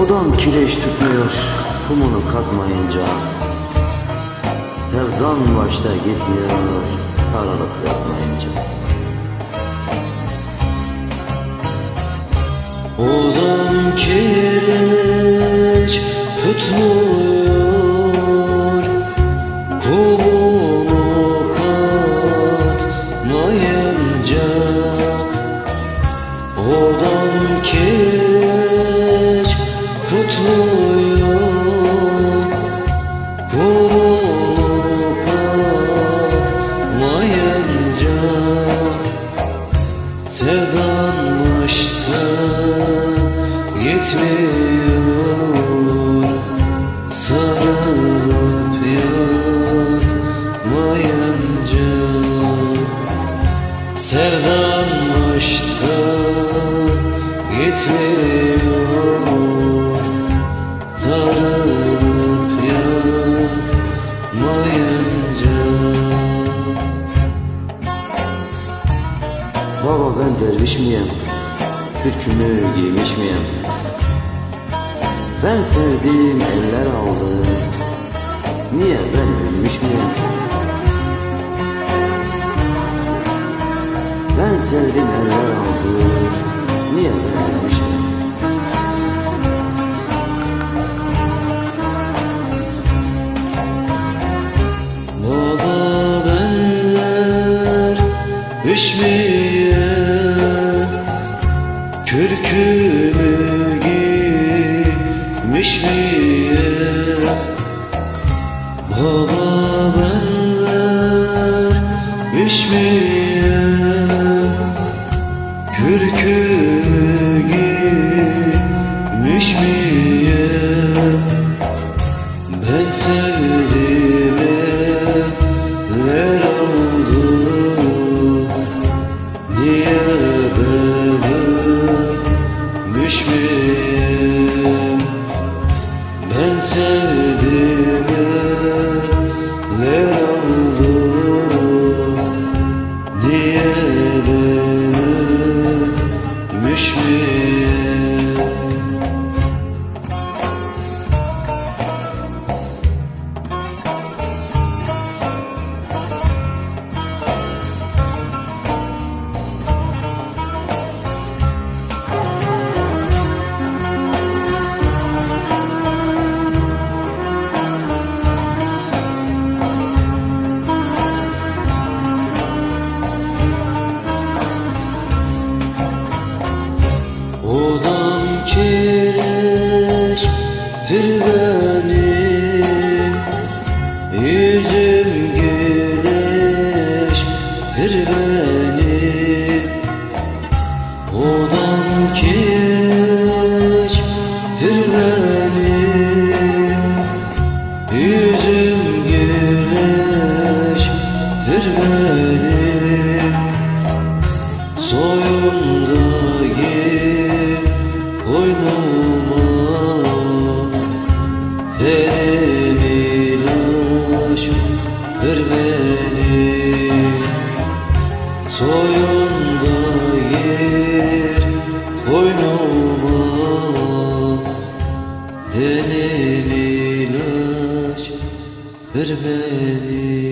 Odam kireç tutmuyor. Kumunu katmayınca Sevdan başta gitmiyor. Sarılıp yapmayınca. Odam kireç tutmuyor. Kumunu katmayınca Sarılıp yatmayınca Sevdanmışta yetmiyor Sarılıp yatmayınca Baba ben derviş miyim? Türkümü giymiş miyim? Ben sevdiğim eller aldım Niye ben ölmüş müyüm? Ben sevdiğim eller aldım Niye ben ölmüş müyüm? Baba benler üşmeye Kürkümü miye Baba benler Kürkümü ver benim Yüzüm güneş benim. Odam Yüzüm güneş benim Soyunda gir boynuma Terim ilaç ver beni